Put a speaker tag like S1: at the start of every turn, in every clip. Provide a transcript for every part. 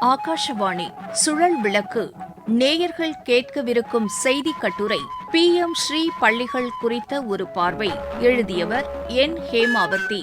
S1: ஆகாஷவாணி சுழல் விளக்கு நேயர்கள் கேட்கவிருக்கும் செய்தி கட்டுரை பி எம் ஸ்ரீ பள்ளிகள் குறித்த ஒரு பார்வை எழுதியவர் என் ஹேமாவதி.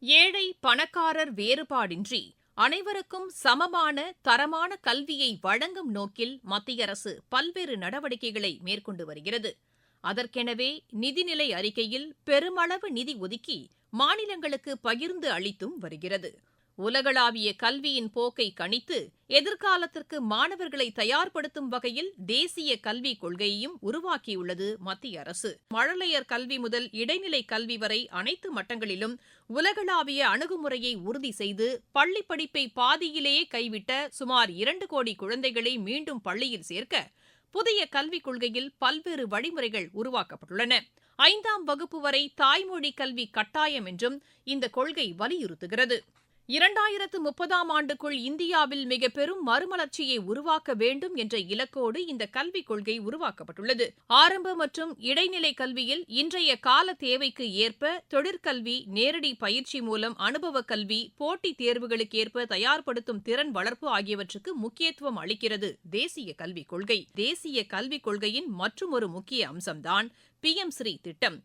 S2: ஏழை பணக்காரர் வேறுபாடின்றி அனைவருக்கும் சமமான தரமான கல்வியை வழங்கும் நோக்கில் மத்திய அரசு பல்வேறு நடவடிக்கைகளை மேற்கொண்டு வருகிறது. அதற்கெனவே நிதிநிலை அறிக்கையில் பெருமளவு நிதி ஒதுக்கி மாநிலங்களுக்கு பகிர்ந்து அளித்தும் வருகிறது. உலகளாவிய கல்வியின் போக்கை கணித்து எதிர்காலத்திற்கு மாணவர்களை தயார்படுத்தும் வகையில் தேசிய கல்விக் கொள்கையையும் உருவாக்கியுள்ளது மத்திய அரசு. மழலையர் கல்வி முதல் இடைநிலை கல்வி வரை அனைத்து மட்டங்களிலும் உலகளாவிய அணுகுமுறையை உறுதி செய்து பள்ளிப் படிப்பை பாதியிலேயே கைவிட்ட சுமார் இரண்டு கோடி குழந்தைகளை மீண்டும் பள்ளியில் சேர்க்க புதிய கல்விக் கொள்கையில் பல்வேறு வழிமுறைகள் உருவாக்கப்பட்டுள்ளன. ஐந்தாம் வகுப்பு வரை தாய்மொழி கல்வி கட்டாயம் என்றும் இந்த கொள்கை வலியுறுத்துகிறது. இரண்டாயிரத்து முப்பதாம் ஆண்டுக்குள் இந்தியாவில் மிக பெரும் மறுமலர்ச்சியை உருவாக்க வேண்டும் என்ற இலக்கோடு இந்த கல்விக் கொள்கை உருவாக்கப்பட்டுள்ளது. ஆரம்ப மற்றும் இடைநிலை கல்வியில் இன்றைய கால தேவைக்கு ஏற்ப தொழிற்கல்வி நேரடி பயிற்சி மூலம் அனுபவ கல்வி போட்டித் தேர்வுகளுக்கு ஏற்ப தயார்படுத்தும் திறன் வளர்ப்பு ஆகியவற்றுக்கு முக்கியத்துவம் அளிக்கிறது. தேசிய கல்விக் கொள்கை. தேசிய கல்விக் கொள்கையின் மற்றுமொரு முக்கிய அம்சம்தான் பி எம் ஸ்ரீ திட்டம்.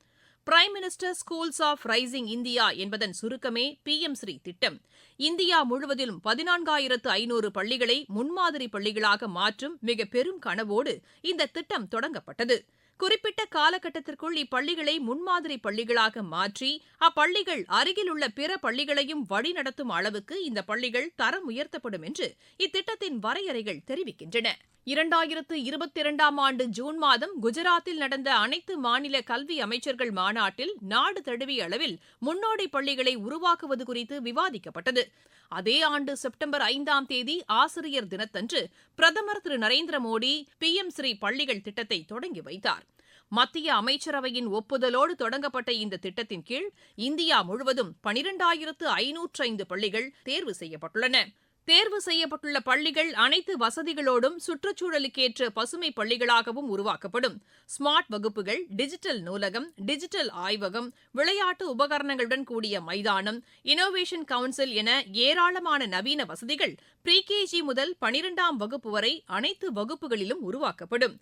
S2: Prime minister schools of rising India என்பதன் சுருக்கமே பி எம் ஸ்ரீ திட்டம். இந்தியா முழுவதிலும் பதினான்காயிரத்து ஐநூறு பள்ளிகளை முன்மாதிரி பள்ளிகளாக மாற்றும் மிக பெரும் கனவோடு இந்த திட்டம் தொடங்கப்பட்டது. குறிப்பிட்ட காலகட்டத்திற்குள் இப்பள்ளிகளை முன்மாதிரி பள்ளிகளாக மாற்றி அப்பள்ளிகள் அருகில் உள்ள பிற பள்ளிகளையும் வழிநடத்தும் அளவுக்கு இந்த பள்ளிகள் தரம் உயர்த்தப்படும் என்று இத்திட்டத்தின் வரையறைகள் தெரிவிக்கின்றன. இரண்டாயிரத்து இருபத்தி இரண்டாம் ஆண்டு ஜூன் மாதம் குஜராத்தில் நடந்த அனைத்து மாநில கல்வி அமைச்சர்கள் மாநாட்டில் நாடு தழுவிய அளவில் முன்னோடி பள்ளிகளை உருவாக்குவது குறித்து விவாதிக்கப்பட்டது. அதே ஆண்டு செப்டம்பர் ஐந்தாம் தேதி ஆசிரியர் தினத்தன்று பிரதமர் திரு நரேந்திர மோடி பி எம் ஸ்ரீ பள்ளிகள் திட்டத்தை தொடங்கி வைத்தார். மத்திய அமைச்சரவையின் ஒப்புதலோடு தொடங்கப்பட்ட இந்த திட்டத்தின் கீழ் இந்தியா முழுவதும் பனிரெண்டாயிரத்து ஐநூற்று ஐந்து பள்ளிகள் தேர்வு செய்யப்பட்டுள்ளன. தேர்வு செய்யப்பட்டுள்ள பள்ளிகள் அனைத்து வசதிகளோடும் சுற்றுச்சூழலுக்கேற்ற பசுமை பள்ளிகளாகவும் உருவாக்கப்படும். ஸ்மார்ட் வகுப்புகள் டிஜிட்டல் நூலகம் டிஜிட்டல் ஆய்வகம் விளையாட்டு உபகரணங்களுடன் கூடிய மைதானம் இனோவேஷன் கவுன்சில் என ஏராளமான நவீன வசதிகள் ப்ரீகேஜி முதல் பனிரெண்டாம் வகுப்பு வரை அனைத்து வகுப்புகளிலும் உருவாக்கப்படும்.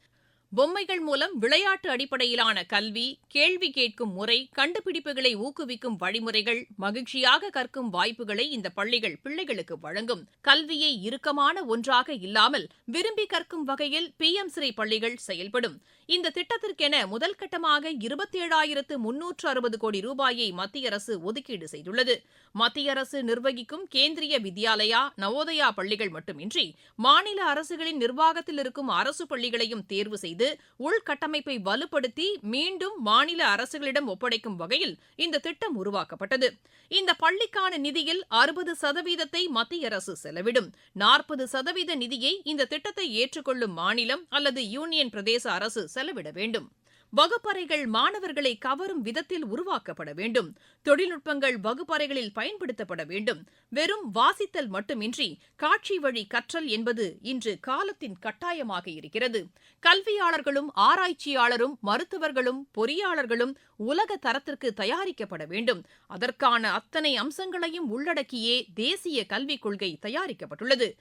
S2: பொம்மைகள் மூலம் விளையாட்டு அடிப்படையிலான கல்வி கேள்வி கேட்கும் முறை கண்டுபிடிப்புகளை ஊக்குவிக்கும் வழிமுறைகள் மகிழ்ச்சியாக கற்கும் வாய்ப்புகளை இந்த பள்ளிகள் பிள்ளைகளுக்கு வழங்கும். கல்வியை இறுக்கமான ஒன்றாக இல்லாமல் விரும்பி கற்கும் வகையில் பி எம் சிறை பள்ளிகள் செயல்படும். இந்த திட்டத்திற்கென முதல் கட்டமாக இருபத்தேழாயிரத்து முன்னூற்று அறுபது கோடி ரூபாயை மத்திய அரசு ஒதுக்கீடு செய்துள்ளது. மத்திய அரசு நிர்வகிக்கும் கேந்திரிய வித்யாலயா நவோதயா பள்ளிகள் மட்டுமின்றி மாநில அரசுகளின் நிர்வாகத்தில் இருக்கும் அரசு பள்ளிகளையும் தேர்வு செய்து செய்து உள்கட்டமைப்பை வலுப்படுத்தி மீண்டும் மாநில அரசுகளிடம் ஒப்படைக்கும் வகையில் இந்த திட்டம் உருவாக்கப்பட்டது. இந்த பள்ளிக்கான நிதியில் அறுபது சதவீதத்தை மத்திய அரசு செலவிடும். நாற்பது சதவீத நிதியை இந்த திட்டத்தை ஏற்றுக்கொள்ளும் மாநிலம் அல்லது யூனியன் பிரதேச அரசு செலவிட வேண்டும். வகுப்பறைகள் மாணவர்களை கவரும் விதத்தில் உருவாக்கப்பட வேண்டும். தொழில்நுட்பங்கள் வகுப்பறைகளில் பயன்படுத்தப்பட வேண்டும். வெறும் வாசித்தல் மட்டுமின்றி காட்சி வழி கற்றல் என்பது இன்று காலத்தின் கட்டாயமாக இருக்கிறது. கல்வியாளர்களும் ஆராய்ச்சியாளரும் மருத்துவர்களும் பொறியாளர்களும் உலக தரத்திற்கு தயாரிக்கப்பட வேண்டும். அதற்கான அத்தனை அம்சங்களையும் உள்ளடக்கியே தேசிய கல்விக் கொள்கை தயாரிக்கப்பட்டுள்ளது.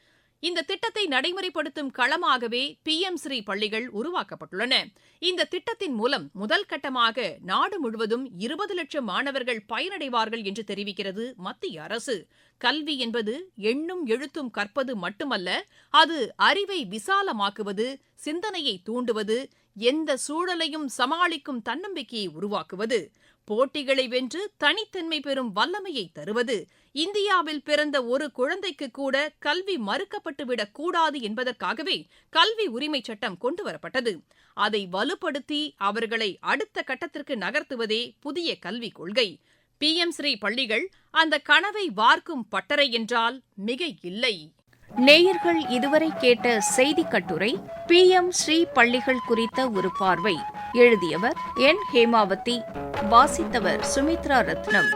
S2: இந்த திட்டத்தை நடைமுறைப்படுத்தும் களமாகவே பி எம் ஸ்ரீ பள்ளிகள் உருவாக்கப்பட்டுள்ளன. இந்த திட்டத்தின் மூலம் முதல் கட்டமாக நாடு முழுவதும் இருபது லட்சம் மாணவர்கள் பயனடைவார்கள் என்று தெரிவிக்கிறது மத்திய அரசு. கல்வி என்பது எண்ணும் எழுத்தும் கற்பது மட்டுமல்ல அது அறிவை விசாலமாக்குவது சிந்தனையை தூண்டுவது எந்த சூழலையும் சமாளிக்கும் தன்னம்பிக்கையை உருவாக்குவது போட்டிகளை வென்று தனித்தன்மை பெறும் வல்லமையை தருவது இந்தியாவில் பிறந்த ஒரு குழந்தைக்கு கூட கல்வி மறுக்கப்பட்டுவிடக் கூடாது என்பதற்காகவே கல்வி உரிமை சட்டம் கொண்டுவரப்பட்டது அதை வலுப்படுத்தி அவர்களை அடுத்த கட்டத்திற்கு நகர்த்துவதே புதிய கல்விக் கொள்கை. பி. எம். ஸ்ரீ பள்ளிகள் அந்த கனவை வார்க்கும் பட்டறை என்றால் மிக இல்லை.
S1: நேயர்கள் இதுவரை கேட்ட செய்தி கட்டுரை பி. எம். ஸ்ரீ பள்ளிகள் குறித்த ஒரு பார்வை. எழுதியவர் என். ஹேமாவதி. வாசித்தவர் சுமித்ரா ரத்னம்.